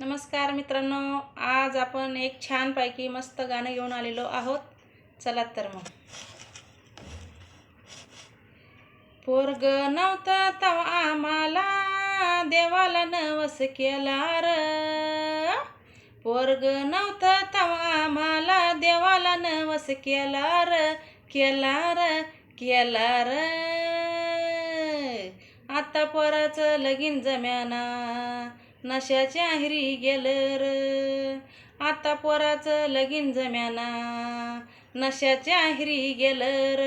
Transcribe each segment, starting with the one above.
नमस्कार मित्रांनो आज आपण एक छानपैकी मस्त गाणं घेऊन आलेलो आहोत. चला तर मग. पोरग नव्हतं तव आम्हाला देवाला नवस केला र पोरग नव्हतं तव आम्हाला देवाला नवस केला र केला र केला र आता पोराचं लगीन जम्याना. नशाच्या हिरी गेलं र. आता पोराचं लगीन जम्याना. नशाच्या हिरी गेलं र.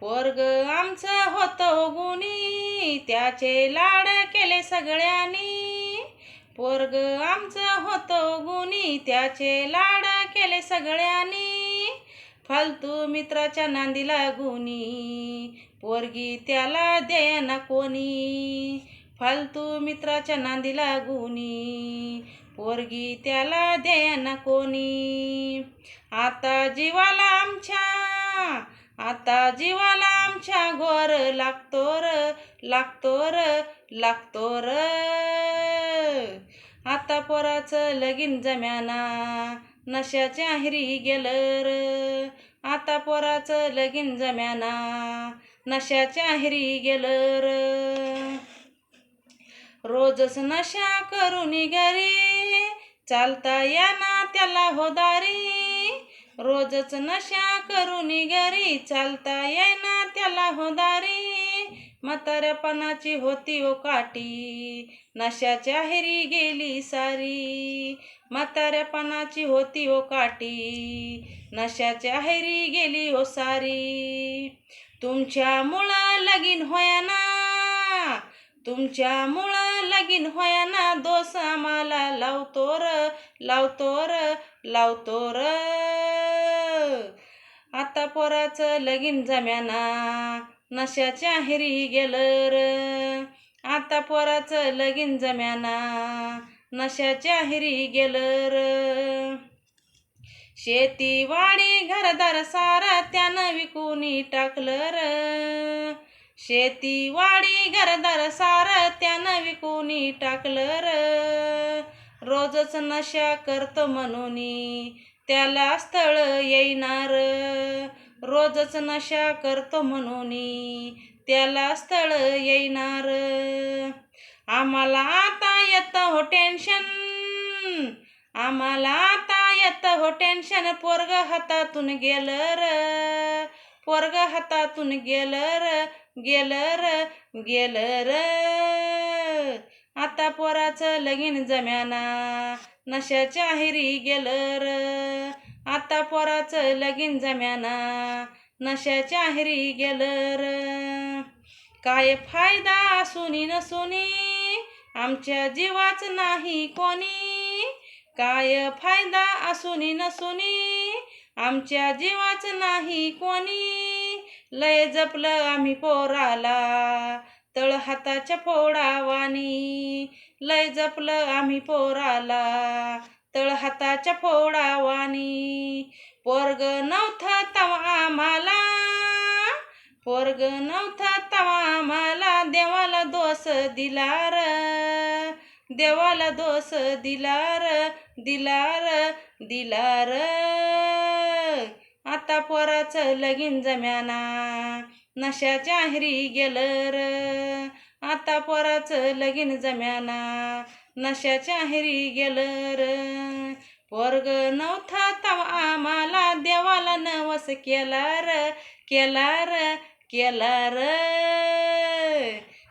पोरग आमचं होतं गुणी. त्याचे लाड केले सगळ्यांनी. पोरग आमचं होतं गुणी. त्याचे लाड केले सगळ्यांनी. फालतू मित्राच्या नांदीला गुणी. पोरगी त्याला देना कोणी. फालतू मित्राच्या नांदीला गुणी पोरगी त्याला देना कोणी. आता जीवाला आमच्या आता जीवाला आमच्या घोर लागतो र लागतो र लागतो र. आता पोराचं लगीन जम्याना नशाच्या हिरी गेलं र. आता पोराचं लगीन जम्याना नशाच्या हिरी गेलं र. रोजच नशा करून घरी. चालता या ना त्याला होदारी. रोजच नशा करून घरी. चालता येना त्याला होदारी. म्हाताऱ्यापणाची होती ओ काठी. नशाच्या हेरी गेली सारी. म्हाताऱ्यापणाची होती ओ काठी. नशाच्या हेरी गेली ओ सारी. तुमच्या मुळा लगीन होया ना तुमच्या तुमच्यामुळं लगीन होयाना दोस आम्हाला. लावतो र लावतो र लावतो र. आता पोराचं लगीन जम्याना. नशाच्या हिरी गेलं र. आता पोराचं लगीन जम्याना. नशाच्या हिरी गेलं र. शेतीवाडी घरदार सारा त्यानं विकूनी टाकलं र. शेती वाडी घरदार सार त्यानं विकूनी टाकलं र. रोजच नशा करतो म्हणून त्याला स्थळ येणार रोजच नशा करतो म्हणून त्याला स्थळ येणार आम्हाला आता येतं हो टेन्शन आम्हाला आता येत हो टेन्शन पोरग हातातून गेलं र. पोरग हातातून गेलर र गेलं र गेलं र आता पोराचं लगीन जम्याना नशाच्या हिरी गेलं र आता पोराचं लगीन जम्याना नशाच्या हिरी गेलं र काय फायदा असूनी नसुनी आमच्या जीवाच नाही कोणी. काय फायदा असूनी नसुनी आमच्या जीवाच नाही कोणी. लय जपलं आम्ही पोराला तळ हाताच्या फोडावानी. लय जपलं आम्ही पोराला तळ हाताच्या फोडावानी. पोरग नव्हतं तवा आम्हाला पोरग नव्हतं तवा आम्हाला. देवाला दोष दिला र देवाला दोष दिला र दिला र दिला र आता पोराचं लगीन जम्याना. नशाच्या हरी गेलं र आता पोराचं लगीन जम्याना. नशाच्या हरी गेलं र पोरग नव्हता तवा आम्हाला देवाला नवस केला र केला र केला र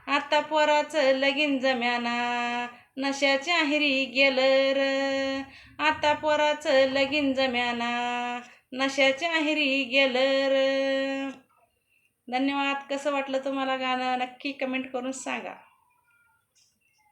आता पोराचं लगीन जम्याना. नशाच्या हिरी गेलं र आता पोराचं लगीन जम्याना. नशाच्या हिरी गेलं र धन्यवाद. कसं वाटलं तुम्हाला गाणं? नक्की कमेंट करून सांगा.